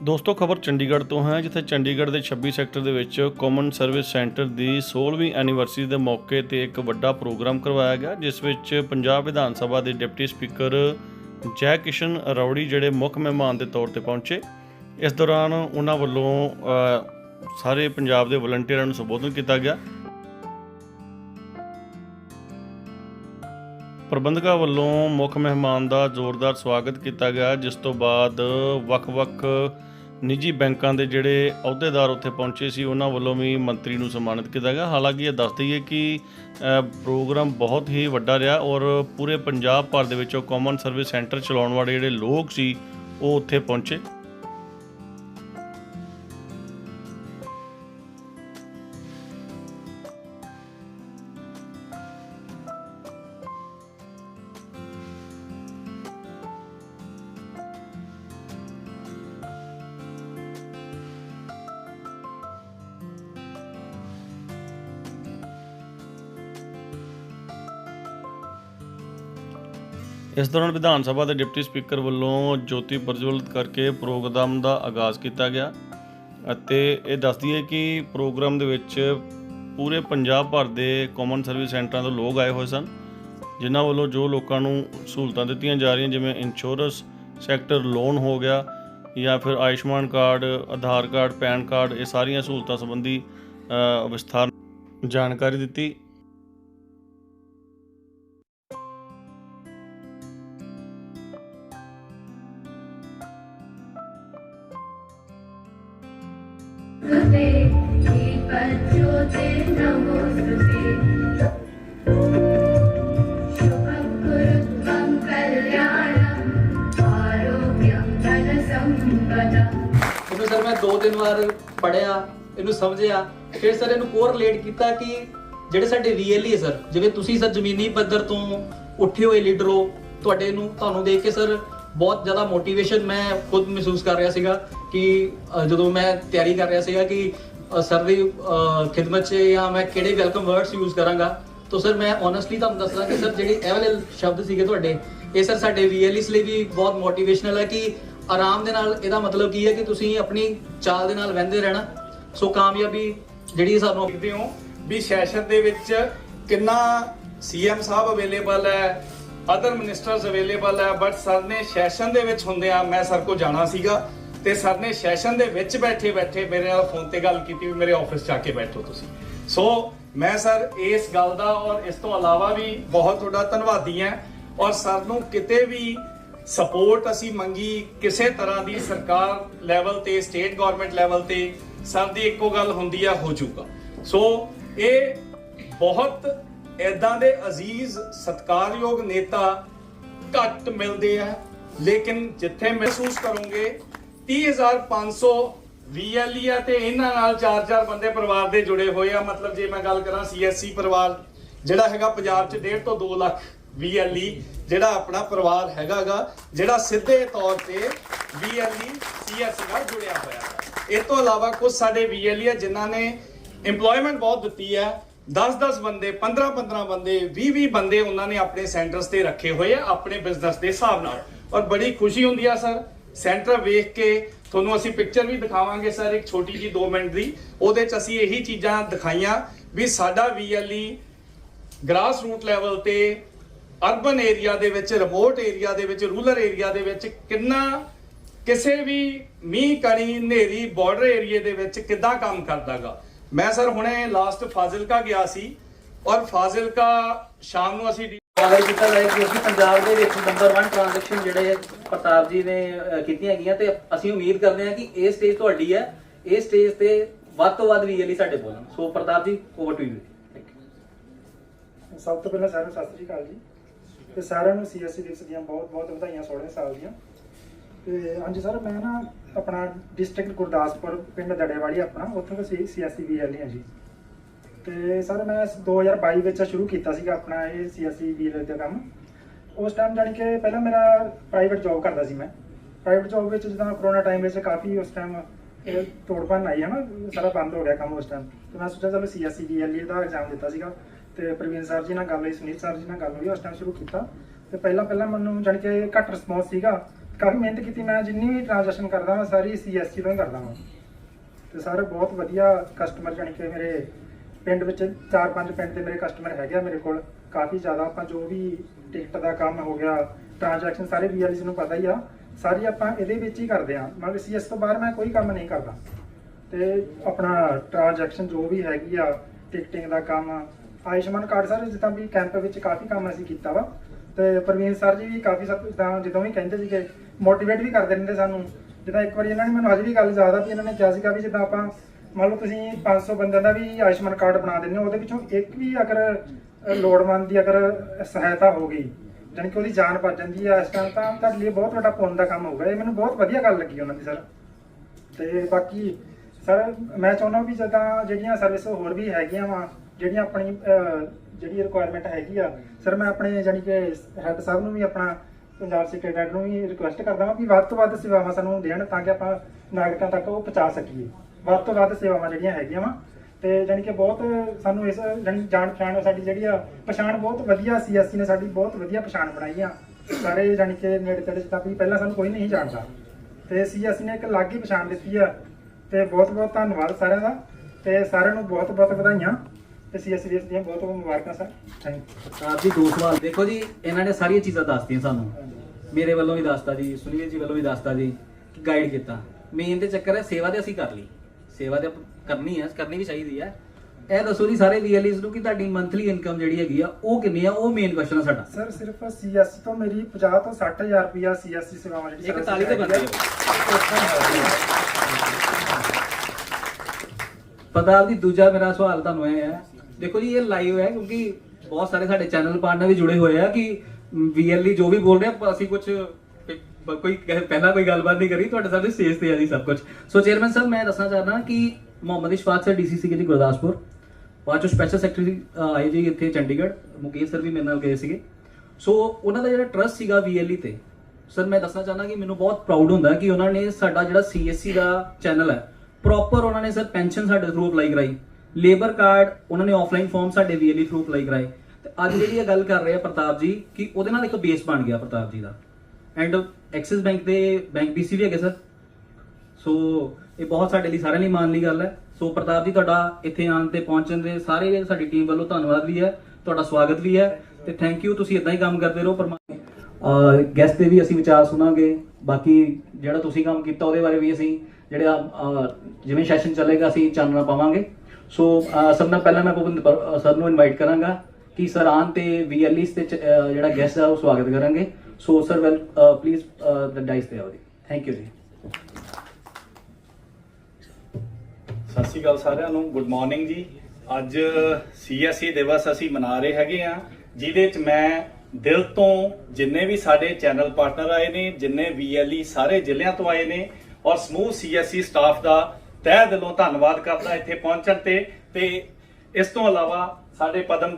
ਦੋਸਤੋ, ਖਬਰ ਚੰਡੀਗੜ੍ਹ ਤੋਂ ਹੈ, ਜਿੱਥੇ ਚੰਡੀਗੜ੍ਹ ਦੇ 26 ਸੈਕਟਰ ਦੇ ਵਿੱਚ ਕਾਮਨ ਸਰਵਿਸ ਸੈਂਟਰ ਦੀ 16ਵੀਂ ਐਨੀਵਰਸਰੀ ਦੇ ਮੌਕੇ ਤੇ ਇੱਕ ਵੱਡਾ ਪ੍ਰੋਗਰਾਮ ਕਰਵਾਇਆ ਗਿਆ, ਜਿਸ ਵਿੱਚ ਪੰਜਾਬ ਵਿਧਾਨ ਸਭਾ ਦੇ ਡਿਪਟੀ ਸਪੀਕਰ ਜੈ ਕਿਸ਼ਨ ਅਰੌੜੀ ਜਿਹੜੇ ਮੁੱਖ ਮਹਿਮਾਨ ਦੇ ਤੌਰ ਤੇ ਪਹੁੰਚੇ। ਇਸ ਦੌਰਾਨ ਉਹਨਾਂ ਵੱਲੋਂ ਸਾਰੇ ਪੰਜਾਬ ਦੇ ਵਲੰਟੀਅਰਾਂ ਨੂੰ ਸੰਬੋਧਨ ਕੀਤਾ ਗਿਆ। ਪ੍ਰਬੰਧਕਾਂ ਵੱਲੋਂ ਮੁੱਖ ਮਹਿਮਾਨ ਦਾ ਜ਼ੋਰਦਾਰ ਸਵਾਗਤ ਕੀਤਾ ਗਿਆ, ਜਿਸ ਤੋਂ ਬਾਅਦ ਵੱਖ-ਵੱਖ ਨਿੱਜੀ ਬੈਂਕਾਂ ਦੇ ਜਿਹੜੇ ਅਹੁਦੇਦਾਰ ਉੱਥੇ ਪਹੁੰਚੇ ਸੀ, ਉਹਨਾਂ ਵੱਲੋਂ ਵੀ ਮੰਤਰੀ ਨੂੰ ਸਨਮਾਨਿਤ ਕੀਤਾ ਗਿਆ। ਹਾਲਾਂਕਿ ਇਹ ਦੱਸ ਦਈਏ ਕਿ ਪ੍ਰੋਗਰਾਮ ਬਹੁਤ ਹੀ ਵੱਡਾ ਰਿਹਾ ਔਰ ਪੂਰੇ ਪੰਜਾਬ ਭਰ ਦੇ ਵਿੱਚੋਂ ਕਾਮਨ ਸਰਵਿਸ ਸੈਂਟਰ ਚਲਾਉਣ ਵਾਲੇ ਜਿਹੜੇ ਲੋਕ ਸੀ, ਉਹ ਉੱਥੇ ਪਹੁੰਚੇ। ਇਸ ਦੌਰਾਨ ਵਿਧਾਨ ਸਭਾ ਦੇ ਡਿਪਟੀ ਸਪੀਕਰ ਵੱਲੋਂ ਜੋਤੀ ਪ੍ਰਜਵਲਿਤ ਕਰਕੇ ਪ੍ਰੋਗਰਾਮ ਦਾ ਆਗਾਜ਼ ਕੀਤਾ ਗਿਆ ਅਤੇ ਇਹ ਦੱਸਦੀ ਹੈ ਕਿ ਪ੍ਰੋਗਰਾਮ ਦੇ ਵਿੱਚ ਪੂਰੇ ਪੰਜਾਬ ਭਰ ਦੇ ਕਾਮਨ ਸਰਵਿਸ ਸੈਂਟਰਾਂ ਤੋਂ ਲੋਕ ਆਏ ਹੋਏ ਸਨ, ਜਿਨ੍ਹਾਂ ਵੱਲੋਂ ਜੋ ਲੋਕਾਂ ਨੂੰ ਸਹੂਲਤਾਂ ਦਿੱਤੀਆਂ ਜਾ ਰਹੀਆਂ, ਜਿਵੇਂ ਇੰਸ਼ੋਰੈਂਸ ਸੈਕਟਰ ਲੋਨ ਹੋ ਗਿਆ ਜਾਂ ਫਿਰ Ayushman card, Aadhaar card, PAN card, ਇਹ ਸਾਰੀਆਂ ਸਹੂਲਤਾਂ ਸੰਬੰਧੀ ਵਿਸਥਾਰ ਜਾਣਕਾਰੀ ਦਿੱਤੀ। ਉਹਨੂੰ ਸਰ ਮੈਂ ਦੋ ਤਿੰਨ ਵਾਰ ਪੜਿਆ ਇਹਨੂੰ ਸਮਝਿਆ। ਫਿਰ ਸਰ ਇਹਨੂੰ ਕੋਰਿਲੇਟ ਕੀਤਾ ਕਿ ਜਿਹੜੇ ਸਾਡੇ ਰੀਅਲੀ ਸਰ ਜਿਵੇਂ ਤੁਸੀਂ ਸਰ ਜ਼ਮੀਨੀ ਪੱਧਰ ਤੋਂ ਉੱਠੇ ਹੋਏ ਲੀਡਰ ਹੋ ਤੁਹਾਡੇ ਨੂੰ ਤੁਹਾਨੂੰ ਦੇਖ ਕੇ ਸਰ ਬਹੁਤ ਜ਼ਿਆਦਾ ਮੋਟੀਵੇਸ਼ਨ ਮੈਂ ਖੁਦ ਮਹਿਸੂਸ ਕਰ ਰਿਹਾ ਸੀਗਾ ਕਿ ਜਦੋਂ ਮੈਂ ਤਿਆਰੀ ਕਰ ਰਿਹਾ ਸੀਗਾ ਕਿ ਸਰ ਦੀ ਅ, ਖਿਦਮਤ 'ਚ ਜਾਂ ਮੈਂ ਕਿਹੜੇ ਵੈਲਕਮ ਵਰਡਸ ਯੂਜ਼ ਕਰਾਂਗਾ ਤਾਂ ਸਰ ਮੈਂ ਓਨੈਸਟਲੀ ਤੁਹਾਨੂੰ ਦੱਸਦਾ ਕਿ ਸਰ ਜਿਹੜੇ ਇਹ ਸ਼ਬਦ ਸੀਗੇ ਤੁਹਾਡੇ ਇਹ ਸਰ ਸਾਡੇ ਰੀਅਲਿਸ ਲਈ ਵੀ ਬਹੁਤ ਮੋਟੀਵੇਸ਼ਨਲ ਹੈ ਕਿ ਆਰਾਮ ਦੇ ਨਾਲ ਇਹਦਾ ਮਤਲਬ ਕੀ ਹੈ ਕਿ ਤੁਸੀਂ ਆਪਣੀ ਚਾਲ ਦੇ ਨਾਲ ਵਹਿੰਦੇ ਰਹਿਣਾ। ਸੋ ਕਾਮਯਾਬੀ ਜਿਹੜੀ ਸਾਨੂੰ ਦੇਖਦੇ ਹੋ ਵੀ ਸੈਸ਼ਨ ਦੇ ਵਿੱਚ ਕਿੰਨਾ ਸੀਐਮ ਸਾਹਿਬ ਅਵੇਲੇਬਲ ਹੈ ਅਦਰ ਮਿਨਿਸਟਰਸ ਅਵੇਲੇਬਲ ਹੈ ਬਟ ਸਰ ਨੇ ਸੈਸ਼ਨ ਦੇ ਵਿੱਚ ਹੁੰਦਿਆਂ ਮੈਂ ਸਰ ਕੋ ਜਾਣਾ ਸੀਗਾ ਤੇ ਸਰ ਨੇ ਸੈਸ਼ਨ ਦੇ ਵਿੱਚ ਬੈਠੇ ਬੈਠੇ ਮੇਰੇ ਨਾਲ ਫੋਨ ਤੇ ਗੱਲ ਕੀਤੀ ਵੀ ਮੇਰੇ ਆਫਿਸ ਜਾ ਕੇ ਬੈਠੋ ਤੁਸੀਂ। ਸੋ ਮੈਂ ਸਰ ਇਸ ਗੱਲ ਦਾ ਔਰ ਇਸ ਤੋਂ ਇਲਾਵਾ ਵੀ ਬਹੁਤ ਤੁਹਾਡਾ ਧੰਨਵਾਦੀ ਹਾਂ ਔਰ ਸਰ ਨੂੰ ਕਿਤੇ ਵੀ ਸਪੋਰਟ ਅਸੀਂ ਮੰਗੀ ਕਿਸੇ ਤਰ੍ਹਾਂ ਦੀ ਸਰਕਾਰ ਲੈਵਲ ਤੇ ਸਟੇਟ ਗਵਰਨਮੈਂਟ ਲੈਵਲ ਤੇ ਸਭ ਦੀ ਇੱਕੋ ਗੱਲ ਹੁੰਦੀ ਆ, ਹੋ ਜਾਊਗਾ। ਸੋ ਇਹ ਬਹੁਤ ਇਦਾਂ ਦੇ ਅਜ਼ੀਜ਼, ਸਤਿਕਾਰਯੋਗ ਨੇਤਾ ਘੱਟ ਮਿਲਦੇ ਆ, ਲੇਕਿਨ ਜਿੱਥੇ ਮਹਿਸੂਸ ਕਰੋਗੇ 30500 VLE ਆ ਤੇ ਇਹਨਾਂ ਨਾਲ ਚਾਰ ਚਾਰ ਬੰਦੇ ਪਰਿਵਾਰ ਦੇ ਜੁੜੇ ਹੋਏ ਆ। ਮਤਲਬ ਜੇ ਮੈਂ ਗੱਲ ਕਰਾਂ CSC ਪਰਿਵਾਰ, ਜਿਹੜਾ ਹੈਗਾ ਪੰਜਾਬ 'ਚ 1.5 ਤੋਂ 2 ਲੱਖ VLE ਜਿਹੜਾ ਆਪਣਾ ਪਰਿਵਾਰ ਹੈਗਾਗਾ, ਜਿਹੜਾ ਸਿੱਧੇ ਤੌਰ ਤੇ VLE CSC ਨਾਲ ਜੁੜਿਆ ਹੋਇਆ ਹੈ ਇਹ ਤੋਂ ਇਲਾਵਾ ਕੁਝ ਸਾਡੇ VLE ਆ, ਜਿਨ੍ਹਾਂ ਨੇ EMPLOYMENT ਬਹੁਤ ਦਿੱਤੀ ਹੈ 10-10 ਬੰਦੇ 15-15 ਬੰਦੇ 20-20 ਬੰਦੇ ਉਹਨਾਂ ਨੇ ਆਪਣੇ ਸੈਂਟਰਸ ਤੇ ਰੱਖੇ ਹੋਏ ਆ, ਆਪਣੇ ਬਿਜ਼ਨਸ ਦੇ ਹਿਸਾਬ ਨਾਲ। ਔਰ ਬੜੀ ਖੁਸ਼ੀ ਹੁੰਦੀ ਆ, ਸਰ। ਸੈਂਟਰ ਵੇਖ ਕੇ ਤੁਹਾਨੂੰ ਅਸੀਂ ਪਿਕਚਰ ਵੀ ਦਿਖਾਵਾਂਗੇ, ਸਰ, ਇੱਕ ਛੋਟੀ ਜੀ 2 ਮਿੰਟ ਦੀ। ਉਹਦੇ ਚ ਅਸੀਂ ਇਹੀ ਚੀਜ਼ਾਂ ਦਿਖਾਈਆਂ ਵੀ ਸਾਡਾ VLE ਗ੍ਰਾਸ ਰੂਟ ਲੈਵਲ ਤੇ ਅਰਬਨ ਏਰੀਆ ਦੇ ਵਿੱਚ ਰਿਮੋਟ ਏਰੀਆ ਦੇ ਵਿੱਚ ਰੂਰਲ ਏਰੀਆ ਦੇ ਵਿੱਚ ਕਿੰਨਾ ਕਿਸੇ ਵੀ ਮੀਂਹ ਕਣੀ ਹਨੇਰੀ ਬਾਰਡਰ ਏਰੀਆ ਦੇ ਵਿੱਚ ਕਿੱਦਾਂ ਕੰਮ ਕਰਦਾਗਾ? ਮੈਂ ਸਰ ਹੁਣੇ ਲਾਸਟ ਫਾਜ਼ਿਲਕਾ ਗਿਆ ਸੀ ਔਰ ਫਾਜ਼ਿਲਕਾ ਸ਼ਾਮ ਨੂੰ ਅਸੀਂ ਆਗਰ ਕੀਤਾ ਜਾਏ ਕਿ ਅਸੀਂ ਪੰਜਾਬ ਦੇ ਵਿੱਚ ਨੰਬਰ 1 ਟ੍ਰਾਂਜੈਕਸ਼ਨ ਜਿਹੜੇ ਪ੍ਰਤਾਪ ਜੀ ਨੇ ਕੀਤੀਆਂ ਹੈਗੀਆਂ ਤੇ ਅਸੀਂ ਉਮੀਦ ਕਰਦੇ ਹਾਂ ਕਿ ਇਹ ਸਟੇਜ ਤੁਹਾਡੀ ਹੈ। ਇਹ ਸਟੇਜ ਤੇ ਵੱਧ ਤੋਂ ਵੱਧ ਰੀਅਲੀ ਸਾਡੇ ਬੋਲਣ ਸੋ ਪ੍ਰਤਾਪ ਜੀ ਓਵਰ ਟੂ ਯੂ ਸਭ ਤੋਂ ਪਹਿਲਾਂ ਸਾਰਿਆਂ ਨੂੰ ਸਤਿ ਸ੍ਰੀ ਅਕਾਲ ਜੀ। ਤੇ ਸਾਰਿਆਂ ਨੂੰ ਸੀਐਸਸੀ ਦਿਵਸ ਦੀਆਂ ਬਹੁਤ ਬਹੁਤ ਵਧਾਈਆਂ 16ਵੇਂ ਸਾਲ ਦੀਆਂ। ਤੇ ਹਾਂਜੀ ਸਰ, ਮੈਂ ਨਾ ਆਪਣਾ ਡਿਸਟ੍ਰਿਕਟ ਗੁਰਦਾਸਪੁਰ, ਪਿੰਡ ਦੜੇਵਾਲੀ ਆਪਣਾ, ਉੱਥੋਂ ਦਾ ਸੀ ਸੀਐਸਸੀ ਵੀਐਲ ਹਾਂ ਜੀ। ਤੇ ਸਰ, ਮੈਂ 2022 ਵਿੱਚ ਸ਼ੁਰੂ ਕੀਤਾ ਸੀਗਾ ਆਪਣਾ ਇਹ ਸੀਐਸਸੀ ਵੀਐਲ ਦਾ ਕੰਮ। ਉਸ ਟਾਈਮ ਜਾਣੀ ਕਿ ਪਹਿਲਾਂ ਮੇਰਾ ਪ੍ਰਾਈਵੇਟ ਜੌਬ ਕਰਦਾ ਸੀ ਮੈਂ। ਪ੍ਰਾਈਵੇਟ ਜੌਬ ਵਿੱਚ ਜਦੋਂ ਕਰੋਨਾ ਟਾਈਮ ਵਿੱਚ ਕਾਫੀ ਉਸ ਟਾਈਮ ਇਹ ਤੋੜਪਨ ਆਈ ਹੈ ਨਾ, ਸਾਰਾ ਬੰਦ ਹੋ ਗਿਆ ਕੰਮ ਉਸ ਟਾਈਮ ਤੇ ਮੈਂ ਸੋਚਿਆ ਚਲੋ ਸੀਐਸਸੀ ਵੀਐਲ ਦਾ ਐਗਜ਼ਾਮ ਦਿੱਤਾ ਸੀਗਾ। ਤੇ ਪ੍ਰਵੀਨ ਸਰ ਜੀ ਨਾਲ ਗੱਲ ਹੋਈ, ਸੁਨੀਲ ਸਰ ਜੀ ਨਾਲ ਗੱਲ ਹੋਈ, ਉਸ ਟਾਈਮ ਸ਼ੁਰੂ ਕੀਤਾ। ਤੇ ਪਹਿਲਾਂ ਪਹਿਲਾਂ ਮੈਨੂੰ ਜਾਣੀ ਕਿ ਘੱਟ ਰਿਸਪੌਂਸ ਸੀਗਾ। ਕਾਫੀ ਮਿਹਨਤ ਕੀਤੀ ਮੈਂ, ਜਿੰਨੀ ਵੀ ਟ੍ਰਾਂਜੈਕਸ਼ਨ ਕਰਦਾ ਹਾਂ ਸਾਰੀ ਸੀਐਸਸੀ ਤੋਂ ਹੀ ਕਰਦਾ ਹਾਂ। ਤੇ ਸਾਰੇ ਬਹੁਤ ਵਧੀਆ ਕਸਟਮਰ ਜਾਣੀ ਕਿ ਮੇਰੇ ਪਿੰਡ ਵਿੱਚ ਚਾਰ ਪੰਜ ਪਿੰਡ ਦੇ ਮੇਰੇ ਕਸਟਮਰ ਹੈਗੇ ਆ ਮੇਰੇ ਕੋਲ। ਕਾਫੀ ਜ਼ਿਆਦਾ ਆਪਾਂ ਜੋ ਵੀ ਟਿਕਟ ਦਾ ਕੰਮ ਹੋ ਗਿਆ ਟ੍ਰਾਂਜੈਕਸ਼ਨ ਸਾਰੇ ਵੀਐਲਸੀ ਨੂੰ ਪਤਾ ਹੀ ਆ। ਸਾਰੀ ਆਪਾਂ ਇਹਦੇ ਵਿੱਚ ਹੀ ਕਰਦੇ ਆ ਮਤਲਬ ਸੀਐਸ ਤੋਂ ਬਾਹਰ ਮੈਂ ਕੋਈ ਕੰਮ ਨਹੀਂ ਕਰਦਾ। ਤੇ ਆਪਣਾ ਟ੍ਰਾਂਜੈਕਸ਼ਨ ਜੋ ਵੀ ਹੈਗੀ ਆ ਟਿਕਟਿੰਗ ਦਾ ਕੰਮ ਆਯੁਸ਼ਮਾਨ ਕਾਰਡ ਸਰ, ਜਿੱਦਾਂ ਵੀ ਕੈਂਪ ਵਿੱਚ ਕਾਫੀ ਕੰਮ ਅਸੀਂ ਕੀਤਾ ਵਾ। ਤੇ ਪ੍ਰਵੀਨ ਸਰ ਜੀ ਵੀ ਕਾਫੀ ਸਭ ਜਿੱਦਾਂ ਜਦੋਂ ਵੀ ਕਹਿੰਦੇ ਸੀਗੇ ਮੋਟੀਵੇਟ ਵੀ ਕਰਦੇ ਰਹਿੰਦੇ ਸਾਨੂੰ। ਜਿੱਦਾਂ ਇੱਕ ਵਾਰੀ ਇਹਨਾਂ ਨੇ ਮੈਨੂੰ ਅੱਜ ਵੀ ਗੱਲ ਯਾਦ ਆ ਵੀ ਇਹਨਾਂ ਨੇ ਕਿਹਾ ਸੀਗਾ ਵੀ ਜਿੱਦਾਂ ਆਪਾਂ ਮੰਨ ਲਓ ਤੁਸੀਂ 500 ਬੰਦਿਆਂ ਦਾ ਵੀ ਆਯੁਸ਼ਮਾਨ ਕਾਰਡ ਬਣਾ ਦਿੰਦੇ ਹੋ, ਉਹਦੇ ਵਿੱਚੋਂ ਇੱਕ ਵੀ ਅਗਰ ਲੋੜਵੰਦ ਦੀ ਅਗਰ ਸਹਾਇਤਾ ਹੋ ਗਈ, ਜਾਣੀ ਕਿ ਉਹਦੀ ਜਾਨ ਬਚ ਜਾਂਦੀ ਹੈ ਇਸ ਟਾਈਮ ਤਾਂ ਤੁਹਾਡੇ ਲਈ ਬਹੁਤ ਵੱਡਾ ਪੁੰਨ ਦਾ ਕੰਮ ਹੋਊਗਾ। ਇਹ ਮੈਨੂੰ ਬਹੁਤ ਵਧੀਆ ਗੱਲ ਲੱਗੀ ਉਹਨਾਂ ਦੀ, ਸਰ। ਤੇ ਬਾਕੀ, ਸਰ, ਮੈਂ ਚਾਹੁੰਦਾ ਵੀ ਜਦਾਂ ਜਿਹੜੀਆਂ ਸਰਵਿਸ ਹੋਰ ਵੀ ਹੈਗੀਆਂ ਵਾ ਜਿਹੜੀਆਂ ਆਪਣੀ ਜਿਹੜੀ ਰਿਕੁਆਇਰਮੈਂਟ ਹੈਗੀ ਆ, ਸਰ ਮੈਂ ਆਪਣੇ ਜਾਨੀ ਕਿ ਹੈੱਡ ਸਾਹਿਬ ਨੂੰ ਵੀ ਆਪਣਾ ਪੰਜਾਬ ਸੈਕਟਰੀਏਟ ਨੂੰ ਵੀ ਰਿਕੁਐਸਟ ਕਰਦਾ ਹਾਂ ਵੀ ਵੱਧ ਤੋਂ ਵੱਧ ਸੇਵਾਵਾਂ ਸਾਨੂੰ ਦੇਣ ਤਾਂ ਕਿ ਆਪਾਂ ਨਾਗਰਿਕਾਂ ਤੱਕ ਉਹ ਪਹੁੰਚਾ ਸਕੀਏ। ਵੱਧ ਤੋਂ ਵੱਧ ਸੇਵਾਵਾਂ ਜਿਹੜੀਆਂ ਹੈਗੀਆਂ ਵਾ। ਤੇ ਜਾਨੀ ਕਿ ਬਹੁਤ ਸਾਨੂੰ ਇਸ, ਜਾਣੀ ਜਾਣ ਪਛਾਣ ਸਾਡੀ ਜਿਹੜੀ ਆ, ਪਛਾਣ ਬਹੁਤ ਵਧੀਆ ਸੀ ਅਸੀਂ ਨੇ ਸਾਡੀ ਬਹੁਤ ਵਧੀਆ ਪਛਾਣ ਬਣਾਈ ਆ। ਸਾਰੇ ਜਾਨੀ ਕਿ ਨੇੜੇ ਤੇੜੇ ਤਾਂ ਵੀ ਪਹਿਲਾਂ ਸਾਨੂੰ ਕੋਈ ਨਹੀਂ ਜਾਣਦਾ। ਤੇ ਸੀ ਅਸੀਂ ਨੇ ਇੱਕ ਅਲੱਗ ਹੀ ਪਛਾਣ ਦਿੱਤੀ ਆ। ਤੇ ਬਹੁਤ ਬਹੁਤ ਧੰਨਵਾਦ ਸਾਰਿਆਂ ਦਾ। ਤੇ ਸਾਰਿਆਂ ਨੂੰ ਬਹੁਤ ਬਹੁਤ ਵਧਾਈਆਂ। ਤੇ ਸੀ ਦੀਆਂ ਬਹੁਤ ਬਹੁਤ ਮੁਬਾਰਕਾਂ ਸਰ। ਥੈਂਕ ਸਰਦਾਰ ਜੀ ਦੋ ਸਵਾਲ। ਦੇਖੋ ਜੀ ਇਹਨਾਂ ਨੇ ਸਾਰੀਆਂ ਚੀਜ਼ਾਂ ਦੱਸਤੀਆਂ ਸਾਨੂੰ। ਮੇਰੇ ਵੱਲੋਂ ਵੀ ਦੱਸਤਾ ਜੀ ਸੁਨੀਲ ਜੀ ਵੱਲੋਂ ਵੀ ਦੱਸਤਾ ਜੀ ਕਿ ਗਾਈਡ ਕੀਤਾ। ਮੇਨ ਤੇ ਚੱਕਰ ਹੈ ਸੇਵਾ ਤੇ ਅਸੀਂ ਕਰ ਲਈ। ਸੇਵਾ ਤੇ ਕਰਨੀ ਹੈ ਕਰਨੀ ਵੀ ਚਾਹੀਦੀ ਹੈ। ਇਹ ਦੱਸੋ ਜੀ ਸਾਰੇ ਵੀਐਲਈਸ ਨੂੰ ਕਿ ਤੁਹਾਡੀ ਮੰਥਲੀ ਇਨਕਮ ਜਿਹੜੀ ਹੈਗੀ ਆ ਉਹ ਕਿੰਨੀ ਆ? ਉਹ ਮੇਨ ਕੁਐਸਚਨ ਆ ਸਾਡਾ। ਸਰ ਸਿਰਫ ਸੀਐਸ ਤੋਂ ਮੇਰੀ 50 ਤੋਂ 60000 ਰੁਪਿਆ ਸੀਐਸਸੀ ਸੇਵਾਵਾਂ ਜਿਹੜੀ ਇੱਕ ਤਾਲੀ ਤੇ ਆ, ਪਤਾ ਦੀ ਦੂਜਾ ਮੇਰਾ ਸਵਾਲ ਤੁਹਾਨੂੰ ਇਹ ਹੈ ਦੇਖੋ ਜੀ, ਇਹ ਲਾਈਵ ਹੈ ਕਿਉਂਕਿ ਬਹੁਤ ਸਾਰੇ ਸਾਡੇ ਚੈਨਲ ਪਾਰਟਨਰ ਵੀ ਜੁੜੇ ਹੋਏ ਆ ਕਿ ਵੀਐਲਈ ਜੋ ਵੀ ਬੋਲ ਰਹੇ ਆ ਅਸੀਂ ਕੁਝ ਕੋਈ ਪਹਿਲਾਂ ਕੋਈ ਗੱਲਬਾਤ ਨਹੀਂ ਕਰੀ, ਤੁਹਾਡੇ ਸਾਹਮਣੇ ਸਟੇਜ ਤੇ ਆ ਜੀ ਸਭ ਕੁਝ ਸੋ ਚੇਅਰਮੈਨ ਸਾਹਿਬ, ਮੈਂ ਦੱਸਣਾ ਚਾਹਨਾ ਕਿ ਮੁਹੰਮਦ ਇਸ਼ਫਾਕ ਸਰ ਡੀਸੀਸੀ ਜੀ ਗੁਰਦਾਸਪੁਰ। ਬਾਅਦ ਚੋਂ ਸਪੈਸ਼ਲ ਸੈਕਟਰੀ ਆਏ ਜੀ ਇੱਥੇ ਚੰਡੀਗੜ੍ਹ। ਮੁਕੇਸ਼ ਸਰ ਵੀ ਮੇਰੇ ਨਾਲ ਗਏ ਸੀਗੇ। ਸੋ ਉਹਨਾਂ ਦਾ ਜਿਹੜਾ ਟਰਸਟ ਸੀਗਾ ਵੀਐਲਈ ਤੇ ਸਰ ਮੈਂ ਦੱਸਣਾ ਚਾਹਨਾ ਕਿ ਮੈਨੂੰ ਬਹੁਤ ਪ੍ਰਾਊਡ ਹੁੰਦਾ ਕਿ ਉਹਨਾਂ ਨੇ ਸਾਡਾ ਜਿਹੜਾ ਸੀਐਸਸੀ ਦਾ ਚੈਨਲ ਹੈ ਪ੍ਰੋਪਰ ਉਹਨਾਂ ਨੇ ਸਰ ਪੈਨਸ਼ਨ ਸਾਡੇ ਥਰੂ ਅਪਲਾਈ ਕਰਾਈ। ਲੇਬਰ ਕਾਰਡ, ਉਹਨਾਂ ਨੇ ਆਫਲਾਈਨ ਫਾਰਮ ਸਾਡੇ ਵੀਐਲਈ ਥਰੂ ਅਪਲਾਈ ਕਰਾਏ। ਤੇ ਅੱਜ ਜਿਹੜੀ ਇਹ ਗੱਲ ਕਰ ਰਹੇ ਆ ਪ੍ਰਤਾਪ ਜੀ, ਕਿ ਉਹਦੇ ਨਾਲ ਇੱਕ ਬੇਸ ਬਣ ਗਿਆ ਪ੍ਰਤਾਪ ਜੀ ਦਾ। ਐਂਡ ਐਕਸਿਸ ਬੈਂਕ ਦੇ ਬੈਂਕ ਬੀਸੀ ਵੀ ਹੈਗੇ ਸਰ ਸੋ ਇਹ ਬਹੁਤ ਸਾਡੇ ਲਈ, ਸਾਰਿਆਂ ਲਈ ਮਾਣ ਲਈ ਗੱਲ ਹੈ। ਸੋ ਪ੍ਰਤਾਪ ਜੀ, ਤੁਹਾਡਾ ਇੱਥੇ ਆਉਣ ਤੇ ਪਹੁੰਚਣ ਦੇ ਸਾਰੇ ਸਾਡੀ ਟੀਮ ਵੱਲੋਂ ਧੰਨਵਾਦ ਵੀ ਹੈ, ਤੁਹਾਡਾ ਸਵਾਗਤ ਵੀ ਹੈ। ਤੇ ਥੈਂਕ ਯੂ ਤੁਸੀਂ ਇਦਾਂ ਹੀ ਕੰਮ ਕਰਦੇ ਰਹੋ, ਪਰਮਾ ਗੈਸਟ 'ਤੇ ਵੀ ਅਸੀਂ ਵਿਚਾਰ ਸੁਣਾਂਗੇ। ਬਾਕੀ ਜਿਹੜਾ ਤੁਸੀਂ ਕੰਮ ਕੀਤਾ ਉਹਦੇ ਬਾਰੇ ਵੀ ਅਸੀਂ, ਜਿਹੜੇ ਜਿਵੇਂ ਸੈਸ਼ਨ ਚੱਲੇਗਾ, ਅਸੀਂ ਚਾਨਣਾ ਪਾਵਾਂਗੇ। ਸੋ ਸਭ ਨਾਲ ਪਹਿਲਾਂ ਮੈਂ ਗੋਬਿੰਦ ਸਰ ਨੂੰ ਇਨਵਾਈਟ ਕਰਾਂਗਾ ਕਿ ਸਰ ਆਉਣ ਤੇ ਵੀਐਲਈਸ ਤੇ ਚ- ਜਿਹੜਾ ਗੈਸਟ ਆ ਉਹ ਸਵਾਗਤ ਕਰਾਂਗੇ। So sir well please the dais ਤੇ ਆਓ ਜੀ। ਥੈਂਕ ਯੂ ਜੀ। ਸਤਿ ਸ਼੍ਰੀ ਅਕਾਲ ਸਾਰਿਆਂ ਨੂੰ। ਗੁੱਡ ਮਾਰਨਿੰਗ ਜੀ। ਅੱਜ ਸੀਐਸਸੀ ਦਿਵਸ ਅਸੀਂ ਮਨਾ ਰਹੇ ਹੈਗੇ ਆ ਜਿਹਦੇ ਚ ਮੈਂ ਦਿਲ ਤੋਂ ਜਿੰਨੇ ਵੀ ਸਾਡੇ ਚੈਨਲ ਪਾਰਟਨਰ ਆਏ ਨੇ, ਜਿੰਨੇ ਵੀਐਲਈ ਸਾਰੇ ਜ਼ਿਲ੍ਹਿਆਂ ਤੋਂ ਆਏ ਨੇ ਔਰ ਸਮੂਹ ਸੀਐਸਸੀ ਸਟਾਫ ਦਾ ਤਹਿ ਦਿਲੋਂ ਧੰਨਵਾਦ ਕਰਦਾ ਇੱਥੇ ਪਹੁੰਚਣ ਤੇ ਤੇ ਇਸ ਤੋਂ ਇਲਾਵਾ ਸਾਡੇ Padam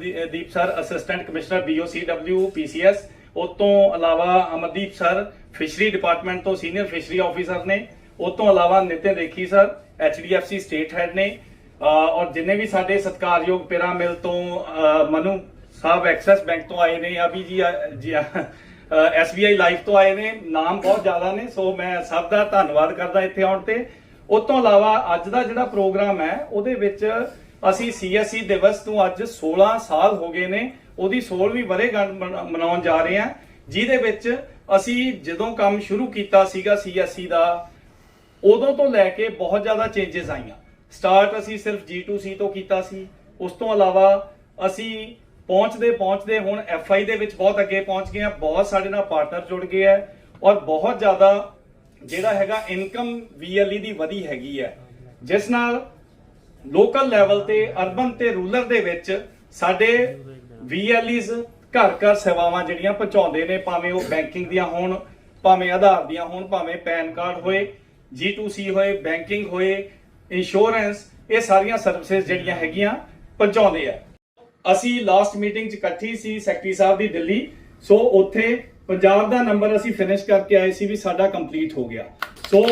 sir assistant commissioner BOCW PCS ਉਸ ਤੋਂ ਇਲਾਵਾ ਅਮਰਦੀਪ ਸਰ ਫਿਸ਼ਰੀ ਡਿਪਾਰਟਮੈਂਟ ਤੋਂ ਸੀਨੀਅਰ ਫਿਸ਼ਰੀ ਆਫੀਸਰ ਨੇ ਉਸ ਤੋਂ ਇਲਾਵਾ Nitin Rekhi sir HDFC state head ਨੇ ਔਰ ਜਿੰਨੇ ਵੀ ਸਾਡੇ ਸਤਿਕਾਰਯੋਗ ਪਿਰਾਮਿਲ ਤੋਂ ਮਨੂ ਸਾਹਿਬ ਐਕਸੈਸ ਬੈਂਕ ਤੋਂ ਆਏ ਨੇ, ਅਭੀ ਜੀ ਜੀ ਐਸਬੀਆਈ ਲਾਈਫ ਤੋਂ ਆਏ ਨੇ, ਨਾਮ ਬਹੁਤ ਜ਼ਿਆਦਾ ਨੇ, ਸੋ ਮੈਂ ਸਭ ਦਾ ਧੰਨਵਾਦ ਕਰਦਾ ਇੱਥੇ ਆਉਣ ਤੇ। ਉਸ ਤੋਂ ਇਲਾਵਾ ਅੱਜ ਦਾ ਜਿਹੜਾ ਪ੍ਰੋਗਰਾਮ ਹੈ, ਉਹਦੇ ਵਿੱਚ ਅਸੀਂ ਸੀਐਸਸੀ ਦਿਵਸ ਤੋਂ ਅੱਜ 16 ਸਾਲ ਹੋ ਗਏ ਨੇ, ਉਹਦੀ 16ਵੀਂ ਵਰ੍ਹੇਗੰਢ ਮਨਾ- ਮਨਾਉਣ ਜਾ ਰਹੇ ਹਾਂ। ਜਿਹਦੇ ਵਿੱਚ ਅਸੀਂ ਜਦੋਂ ਕੰਮ ਸ਼ੁਰੂ ਕੀਤਾ ਸੀਗਾ ਸੀਐਸਸੀ ਦਾ, ਉਦੋਂ ਤੋਂ ਲੈ ਕੇ ਬਹੁਤ ਜ਼ਿਆਦਾ ਚੇਂਜਸ ਆਈਆਂ। ਸਟਾਰਟ ਅਸੀਂ ਸਿਰਫ G2C ਤੋਂ ਕੀਤਾ ਸੀ। ਉਸ ਤੋਂ ਇਲਾਵਾ ਅਸੀਂ ਪਹੁੰਚਦੇ ਪਹੁੰਚਦੇ ਹੁਣ FI ਦੇ ਵਿੱਚ ਬਹੁਤ ਅੱਗੇ ਪਹੁੰਚ ਗਏ ਆ ਬਹੁਤ ਸਾਡੇ ਨਾਲ ਪਾਰਟਨਰ ਜੁੜ ਗਏ ਆ ਔਰ ਬਹੁਤ ਜ਼ਿਆਦਾ ਜਿਹੜਾ ਹੈਗਾ ਇਨਕਮ VLE ਦੀ ਵਧੀ ਹੈਗੀ ਹੈ, ਜਿਸ ਨਾਲ ਲੋਕਲ ਲੈਵਲ ਤੇ, ਅਰਬਨ ਤੇ, ਰੂਰਲ ਦੇ ਵਿੱਚ ਸਾਡੇ VLEs ਘਰ ਘਰ ਸੇਵਾਵਾਂ ਜਿਹੜੀਆਂ ਪਹੁੰਚਾਉਂਦੇ ਨੇ, ਭਾਵੇਂ ਉਹ ਬੈਂਕਿੰਗ ਦੀਆਂ ਹੋਣ, ਭਾਵੇਂ ਆਧਾਰ ਦੀਆਂ ਹੋਣ, ਭਾਵੇਂ ਪੈਨ ਕਾਰਡ ਹੋਏ G2C ਹੋਏ, ਬੈਂਕਿੰਗ ਹੋਏ, ਇੰਸ਼ੋਰੈਂਸ, ਇਹ ਸਾਰੀਆਂ ਸਰਵਿਸਿਜ਼ ਜਿਹੜੀਆਂ ਹੈਗੀਆਂ ਪਹੁੰਚਾਉਂਦੇ ਆ। ਅਸੀਂ ਲਾਸਟ ਮੀਟਿੰਗ 'ਚ ਇਕੱਠੀ ਸੀ, ਸੈਕਟਰੀ ਸਾਹਿਬ ਦੀ ਦਿੱਲੀ, ਸੋ ਉੱਥੇ ਪੰਜਾਬ ਦਾ ਨੰਬਰ ਅਸੀਂ ਫਿਨਿਸ਼ ਕਰਕੇ ਆਏ ਸੀ ਵੀ ਸਾਡਾ ਕੰਪਲੀਟ ਹੋ ਗਿਆ। ਸੋ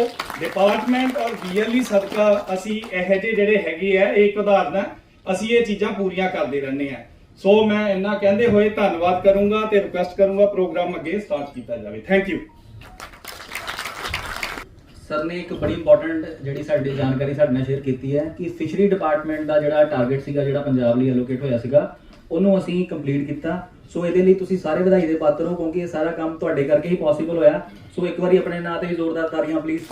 ਡਿਪਾਰਟਮੈਂਟ ਔਰ ਵੀਐਲਈ ਸਦਕਾ ਅਸੀਂ ਇਹੋ ਜਿਹੇ ਜਿਹੜੇ ਹੈਗੇ ਆ, ਇਹ ਇੱਕ ਉਦਾਹਰਨ ਹੈ ਅਸੀਂ ਇਹ ਚੀਜ਼ਾਂ ਪੂਰੀਆਂ ਕਰਦੇ ਰਹਿੰਦੇ ਆ। ਸੋ ਮੈਂ ਇੰਨਾ ਕਹਿੰਦੇ ਹੋਏ ਧੰਨਵਾਦ ਕਰੂੰਗਾ ਤੇ ਰਿਕੁਐਸਟ ਕਰੂੰਗਾ ਪ੍ਰੋਗਰਾਮ ਅੱਗੇ ਸਟਾਰਟ ਕੀਤਾ ਜਾਵੇ। ਥੈਂਕ ਯੂ ਸਰ ਨੇ ਇੱਕ ਬੜੀ ਇੰਪੋਰਟੈਂਟ ਜਿਹੜੀ ਸਾਡੀ ਜਾਣਕਾਰੀ ਸਾਡੇ ਨਾਲ ਸ਼ੇਅਰ ਕੀਤੀ ਹੈ ਕਿ ਫਿਸ਼ਰੀ ਡਿਪਾਰਟਮੈਂਟ ਦਾ ਜਿਹੜਾ ਟਾਰਗੇਟ ਸੀਗਾ, ਜਿਹੜਾ ਪੰਜਾਬ ਲਈ ਐਲੋਕੇਟ ਹੋਇਆ ਸੀਗਾ, ਉਹਨੂੰ ਅਸੀਂ ਕੰਪਲੀਟ ਕੀਤਾ। ਸੋ ਇਹਦੇ ਲਈ ਤੁਸੀਂ ਸਾਰੇ ਵਧਾਈ ਦੇ ਪਾਤਰ ਹੋ, ਕਿਉਂਕਿ ਇਹ ਸਾਰਾ ਕੰਮ ਤੁਹਾਡੇ ਕਰਕੇ ਹੀ ਪੋਸੀਬਲ ਹੋਇਆ। ਸੋ ਇੱਕ ਵਾਰੀ ਆਪਣੇ ਨਾਂ ਤੇ ਵੀ ਜ਼ੋਰਦਾਰ ਤਾੜੀਆਂ ਪਲੀਜ਼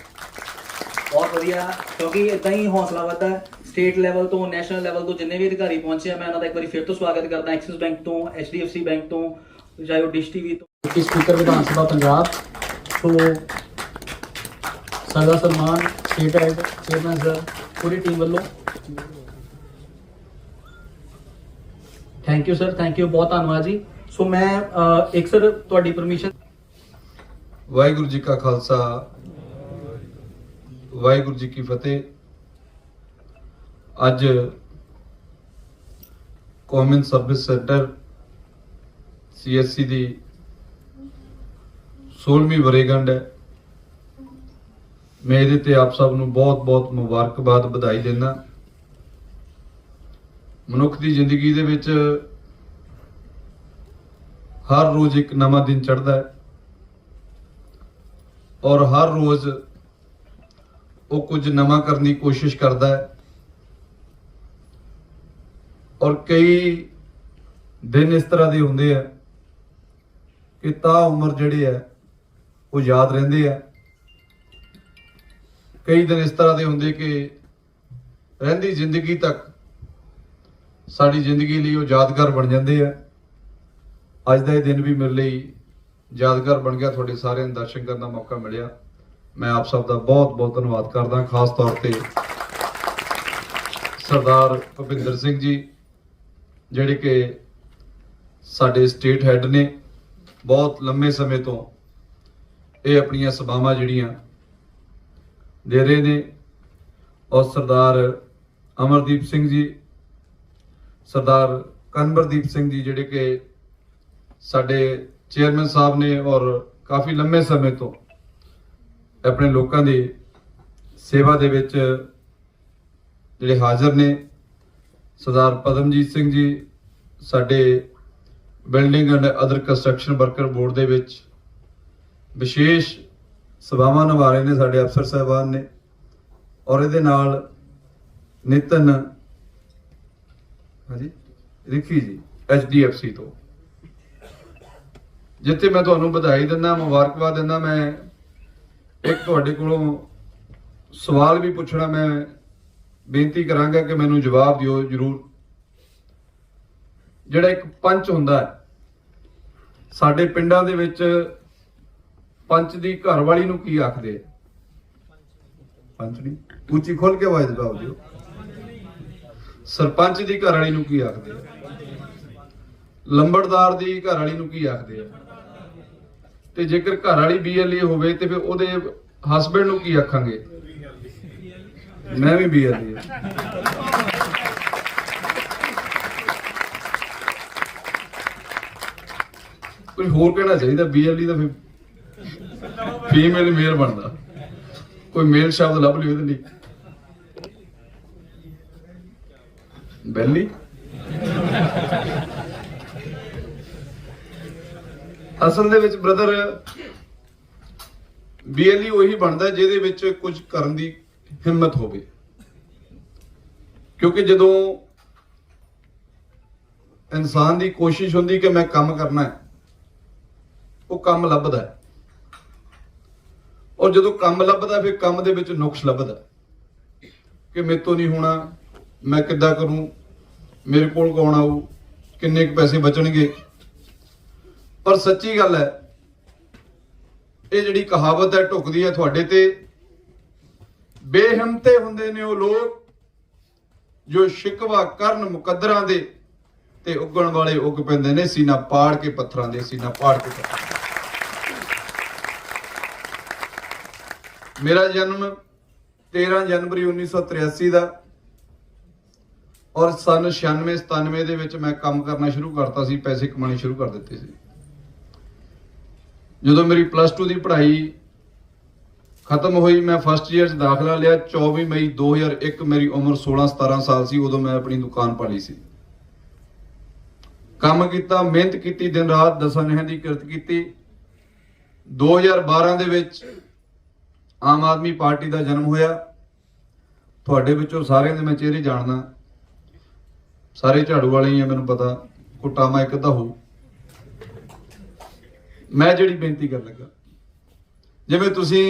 ਬਹੁਤ ਵਧੀਆ, ਕਿਉਂਕਿ ਇਦਾਂ ਹੀ ਹੌਸਲਾ ਵੱਧਦਾ ਸਟੇਟ ਲੈਵਲ ਤੋਂ ਨੈਸ਼ਨਲ ਲੈਵਲ ਤੋਂ ਜਿੰਨੇ ਵੀ ਅਧਿਕਾਰੀ ਪਹੁੰਚੇ ਆ, ਮੈਂ ਉਹਨਾਂ ਦਾ ਇੱਕ ਵਾਰੀ ਫਿਰ ਤੋਂ ਸਵਾਗਤ ਕਰਦਾ ਐਕਸਿਸ ਬੈਂਕ ਤੋਂ HDFC ਬੈਂਕ ਤੋਂ, ਚਾਹੇ ਉਹ ਡਿਸ਼ ਟੀਵੀ ਤੋਂ। Deputy speaker Vidhan Sabha Punjab so ਸਰਦਾ ਸਨਮਾਨ ਸਟੇਟ ਹੈਡ ਚੇਅਰਮੈਨ ਸਰ ਪੂਰੀ ਟੀਮ ਵੱਲੋਂ। Thank you sir thank you ਬਹੁਤ ਧੰਨਵਾਦ ਜੀ। ਸੋ ਮੈਂ ਇੱਕ ਸਰ ਤੁਹਾਡੀ ਪਰਮਿਸ਼ਨ ਵਾਹਿਗੁਰੂ ਜੀ ਕਾ ਖਾਲਸਾ। ਵਾਹਿਗੁਰੂ ਜੀ ਕੀ ਫਤਿਹ। ਅੱਜ ਕਾਮਨ ਸਰਵਿਸ ਸੈਂਟਰ ਸੀਐਸਸੀ ਦੀ 16ਵੀਂ ਵਰੇਗੰਢ ਹੈ। ਮੈਂ ਇਹਦੇ ਤੇ ਆਪ ਸਭ ਨੂੰ ਬਹੁਤ-ਬਹੁਤ ਮੁਬਾਰਕਬਾਦ ਵਧਾਈ ਦਿੰਦਾ। ਮਨੁੱਖ ਦੀ ਜ਼ਿੰਦਗੀ ਦੇ ਵਿੱਚ ਹਰ ਰੋਜ਼ ਇੱਕ ਨਵਾਂ ਦਿਨ ਚੜ੍ਹਦਾ ਹੈ। ਔਰ ਹਰ ਰੋਜ਼ ਉਹ ਕੁਝ ਨਵਾਂ ਕਰਨ ਦੀ ਕੋਸ਼ਿਸ਼ ਕਰਦਾ ਹੈ। ਔਰ ਕਈ ਦਿਨ ਇਸ ਤਰ੍ਹਾਂ ਦੇ ਹੁੰਦੇ ਆ ਕਿ ਤਾਂ ਉਮਰ ਜਿਹੜੇ ਆ, ਉਹ ਯਾਦ ਰਹਿੰਦੇ ਆ। ਕਈ ਦਿਨ ਇਸ ਤਰ੍ਹਾਂ ਦੇ ਹੁੰਦੇ ਕਿ ਰਹਿੰਦੀ ਜ਼ਿੰਦਗੀ ਤੱਕ ਸਾਡੀ ਜ਼ਿੰਦਗੀ ਲਈ ਉਹ ਯਾਦਗਾਰ ਬਣ ਜਾਂਦੇ ਆ। ਅੱਜ ਦਾ ਇਹ ਦਿਨ ਵੀ ਮੇਰੇ ਲਈ ਯਾਦਗਾਰ ਬਣ ਗਿਆ। ਤੁਹਾਡੇ ਸਾਰਿਆਂ ਨੂੰ ਦਰਸ਼ਨ ਕਰਨ ਦਾ ਮੌਕਾ ਮਿਲਿਆ। ਮੈਂ ਆਪ ਸਭ ਦਾ ਬਹੁਤ ਬਹੁਤ ਧੰਨਵਾਦ ਕਰਦਾ। ਖਾਸ ਤੌਰ ਤੇ ਸਰਦਾਰ ਭੁਪਿੰਦਰ ਸਿੰਘ ਜੀ, ਜਿਹੜੇ ਕਿ ਸਾਡੇ ਸਟੇਟ ਹੈੱਡ ਨੇ। ਬਹੁਤ ਲੰਮੇ ਸਮੇਂ ਤੋਂ ਇਹ ਆਪਣੀਆਂ ਸਭਾਵਾਂ ਜਿਹੜੀਆਂ ਦੇ ਰਹੇ ਨੇ। ਔਰ ਸਰਦਾਰ ਅਮਰਦੀਪ ਸਿੰਘ ਜੀ ਸਰਦਾਰ ਕਨਵਰਦੀਪ ਸਿੰਘ ਜੀ ਜਿਹੜੇ ਕਿ ਸਾਡੇ ਚੇਅਰਮੈਨ ਸਾਹਿਬ ਨੇ ਔਰ ਕਾਫੀ ਲੰਮੇ ਸਮੇਂ ਤੋਂ ਆਪਣੇ ਲੋਕਾਂ ਦੀ ਸੇਵਾ ਦੇ ਵਿੱਚ ਜਿਹੜੇ ਹਾਜ਼ਰ ਨੇ। ਸਰਦਾਰ ਪਦਮਜੀਤ ਸਿੰਘ ਜੀ ਸਾਡੇ building and other construction worker board ਦੇ ਵਿੱਚ ਵਿਸ਼ੇਸ਼ ਸੇਵਾਵਾਂ ਨਿਭਾ ਰਹੇ ਨੇ ਸਾਡੇ ਅਫਸਰ ਸਾਹਿਬਾਨ ਨੇ ਔਰ ਇਹਦੇ ਨਾਲ ਨਿਤਨ ਹਾਂਜੀ। ਰਿਖੀ ਜੀ ਐਚਡੀਐਫਸੀ ਤੋਂ। ਜਿੱਥੇ ਮੈਂ ਤੁਹਾਨੂੰ ਵਧਾਈ ਦਿੰਦਾ, ਮੁਬਾਰਕਬਾਦ ਦਿੰਦਾ, ਮੈਂ ਇੱਕ ਤੁਹਾਡੇ ਕੋਲੋਂ ਸਵਾਲ ਵੀ ਪੁੱਛਣਾ, ਮੈਂ ਬੇਨਤੀ ਕਰਾਂਗਾ ਕਿ ਮੈਨੂੰ ਜਵਾਬ ਦਿਓ ਜਰੂਰ। ਜਿਹੜਾ ਇੱਕ ਪੰਚ ਹੁੰਦਾ ਹੈ, ਸਾਡੇ ਪਿੰਡਾਂ ਦੇ ਵਿੱਚ ਪੰਚ ਦੀ ਘਰਵਾਲੀ ਨੂੰ ਕੀ ਆਖਦੇ ਆ? ਪੰਚ ਨਹੀਂ। ਉੱਚੀ ਖੋਲ ਕੇ ਆਵਾਜ਼ ਜਵਾਬ ਦਿਓ। ਸਰਪੰਚ ਦੀ ਘਰ ਵਾਲੀ ਨੂੰ ਕੀ ਆਖਦੇ ਆ? ਲੰਬੜਦਾਰ ਦੀ ਘਰ ਵਾਲੀ ਨੂੰ ਕੀ ਆਖਦੇ ਆ? ਤੇ ਜੇਕਰ ਘਰ ਵਾਲੀ ਬੀਐਲਏ ਹੋਵੇ ਤੇ ਫਿਰ ਉਹਦੇ ਹਸਬੰਡ ਨੂੰ ਕੀ ਆਖਾਂਗੇ? ਮੈਂ ਵੀ ਬੀਐਲਏ ਕੋਈ ਹੋਰ ਕਹਿਣਾ ਚਾਹੀਦਾ ਬੀਐਲਏ ਦਾ ਫਿਰ? ਫੀਮੇਲ ਮੇਲ ਬਣਦਾ। ਕੋਈ ਮੇਲ ਸ਼ਬਦ ਲੱਭ ਲਿਓ ਇਹਦੇ ਲਈ ਬੈਲੀ। ਅਸਲ ਦੇ ਵਿੱਚ ਬ੍ਰਦਰ ਬੀਐਲਈ ਉਹੀ ਬਣਦਾ ਜਿਹਦੇ ਵਿੱਚ ਕੁਝ ਕਰਨ ਦੀ ਹਿੰਮਤ ਹੋਵੇ। ਕਿਉਂਕਿ ਜਦੋਂ ਇਨਸਾਨ ਦੀ ਕੋਸ਼ਿਸ਼ ਹੁੰਦੀ ਕਿ ਮੈਂ ਕੰਮ ਕਰਨਾ ਹੈ, ਉਹ ਕੰਮ ਲੱਭਦਾ ਹੈ। ਔਰ ਜਦੋਂ ਕੰਮ ਲੱਭਦਾ ਫਿਰ ਕੰਮ ਦੇ ਵਿੱਚ ਨੁਕਸ ਲੱਭਦਾ ਕਿ ਮੇਰੇ ਤੋਂ ਨਹੀਂ ਹੋਣਾ ਮੈਂ ਕਿੱਦਾਂ ਕਰੂੰ? ਮੇਰੇ ਕੋਲ ਕੌਣ ਆਊ? ਕਿੰਨੇ ਕੁ ਪੈਸੇ ਬਚਣਗੇ? ਪਰ ਸੱਚੀ ਗੱਲ ਹੈ, ਇਹ ਜਿਹੜੀ ਕਹਾਵਤ ਹੈ ਢੁਕਦੀ ਹੈ ਤੁਹਾਡੇ ਤੇ। ਬੇਹਿੰਮਤੇ ਹੁੰਦੇ ਨੇ ਉਹ ਲੋਕ ਜੋ ਸ਼ਿਕਵਾ ਕਰਨ ਮੁਕੱਦਰਾਂ ਦੇ ਤੇ ਉੱਗਣ ਵਾਲੇ ਉੱਗ ਪੈਂਦੇ ਨੇ, ਸੀਨਾ ਪਾੜ ਕੇ ਪੱਥਰਾਂ ਦੇ, ਸੀਨਾ ਪਾੜ ਕੇ ਪੱਥਰਾਂ ਦੇ। ਮੇਰਾ ਜਨਮ 13 ਜਨਵਰੀ 1983 ਦਾ। ਔਰ ਸਨ 96 97 ਦੇ ਵਿੱਚ ਮੈਂ ਕੰਮ ਕਰਨਾ ਸ਼ੁਰੂ ਕਰਤਾ ਸੀ, ਪੈਸੇ ਕਮਾਉਣੇ ਸ਼ੁਰੂ ਕਰ ਦਿੱਤੇ ਸੀ। ਜਦੋਂ ਮੇਰੀ ਪਲੱਸ 2 ਦੀ ਪੜ੍ਹਾਈ ਖਤਮ ਹੋਈ, ਮੈਂ ਫਸਟ ਇਅਰ 'ਚ ਦਾਖਲਾ ਲਿਆ। 24 ਮਈ 2001 ਮੇਰੀ ਉਮਰ 16 17 ਸਾਲ ਸੀ, ਉਦੋਂ ਮੈਂ ਆਪਣੀ ਦੁਕਾਨ ਪਾਲੀ ਸੀ। ਕੰਮ ਕੀਤਾ, ਮਿਹਨਤ ਕੀਤੀ, ਦਿਨ ਰਾਤ ਦਸਾਂ ਨਹਿ ਦੀ ਕਿਰਤ ਕੀਤੀ। 2012 ਦੇ ਵਿੱਚ ਆਮ ਆਦਮੀ ਪਾਰਟੀ ਦਾ ਜਨਮ ਹੋਇਆ। ਤੁਹਾਡੇ ਵਿੱਚੋਂ ਸਾਰਿਆਂ ਦੇ ਮੈਂ ਚਿਹਰੇ ਜਾਣਦਾ। ਸਾਰੇ ਝਾੜੂ ਵਾਲੇ ਹੀ ਆ, ਮੈਨੂੰ ਪਤਾ। ਕੁੱਟਾਮਾ ਇੱਕ ਅੱਧਾ ਹੋ ਮੈਂ ਜਿਹੜੀ ਬੇਨਤੀ ਕਰਨ ਲੱਗਾ, ਜਿਵੇਂ ਤੁਸੀਂ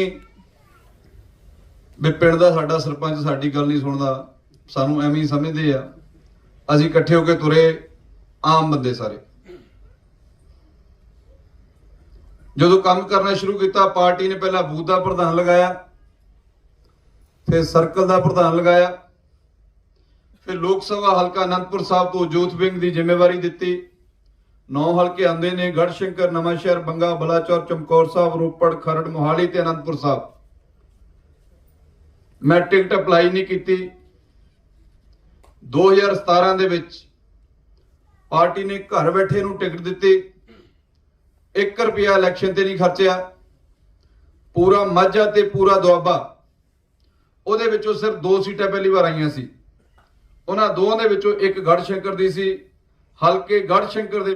ਵੀ ਪਿੰਡ ਦਾ ਸਾਡਾ ਸਰਪੰਚ ਸਾਡੀ ਗੱਲ ਨਹੀਂ ਸੁਣਦਾ, ਸਾਨੂੰ ਐਵੇਂ ਹੀ ਸਮਝਦੇ ਆ। ਅਸੀਂ ਇਕੱਠੇ ਹੋ ਕੇ ਤੁਰੇ ਆਮ ਬੰਦੇ ਸਾਰੇ। ਜਦੋਂ ਕੰਮ ਕਰਨਾ ਸ਼ੁਰੂ ਕੀਤਾ, ਪਾਰਟੀ ਨੇ ਪਹਿਲਾਂ ਬੂਥ ਦਾ ਪ੍ਰਧਾਨ ਲਗਾਇਆ, ਫਿਰ ਸਰਕਲ ਦਾ ਪ੍ਰਧਾਨ ਲਗਾਇਆ। ਫਿਰ ਲੋਕ ਸਭਾ ਹਲਕਾ ਅਨੰਦਪੁਰ ਸਾਹਿਬ ਤੋਂ ਜੋਤ ਵਿੰਗ ਦੀ ਜ਼ਿੰਮੇਵਾਰੀ ਦਿੱਤੀ। ਨੌ ਹਲਕੇ ਆਂਦੇ ਨੇ ਗੜਸ਼ੰਕਰ ਨਵਾਂਸ਼ਹਿਰ, ਬੰਗਾ, ਬਲਾਚੌਰ, ਚਮਕੌਰ ਸਾਹਿਬ, ਰੋਪੜ, ਖਰੜ, ਮੋਹਾਲੀ ਤੇ ਅਨੰਦਪੁਰ ਸਾਹਿਬ। ਮੈਂ ਟਿਕਟ ਅਪਲਾਈ ਨਹੀਂ ਕੀਤੀ। 2017 ਦੇ ਵਿੱਚ ਪਾਰਟੀ ਨੇ ਘਰ ਬੈਠੇ ਨੂੰ ਟਿਕਟ ਦਿੱਤੀ। 1 ਰੁਪਿਆ ਇਲੈਕਸ਼ਨ ਤੇ ਨਹੀਂ ਖਰਚਿਆ। ਪੂਰਾ ਮਾਝਾ ਤੇ ਪੂਰਾ ਦੁਆਬਾ। ਉਹਦੇ ਵਿੱਚੋਂ ਸਿਰਫ ਦੋ ਸੀਟਾਂ ਪਹਿਲੀ ਵਾਰ ਆਈਆਂ ਸੀ। ਉਹਨਾਂ ਦੋਵਾਂ ਦੇ ਵਿੱਚੋਂ ਇੱਕ ਗੜ ਸ਼ੰਕਰ ਦੀ ਸੀ ਹਲਕੇ ਗੜ ਸ਼ੰਕਰ ਦੇ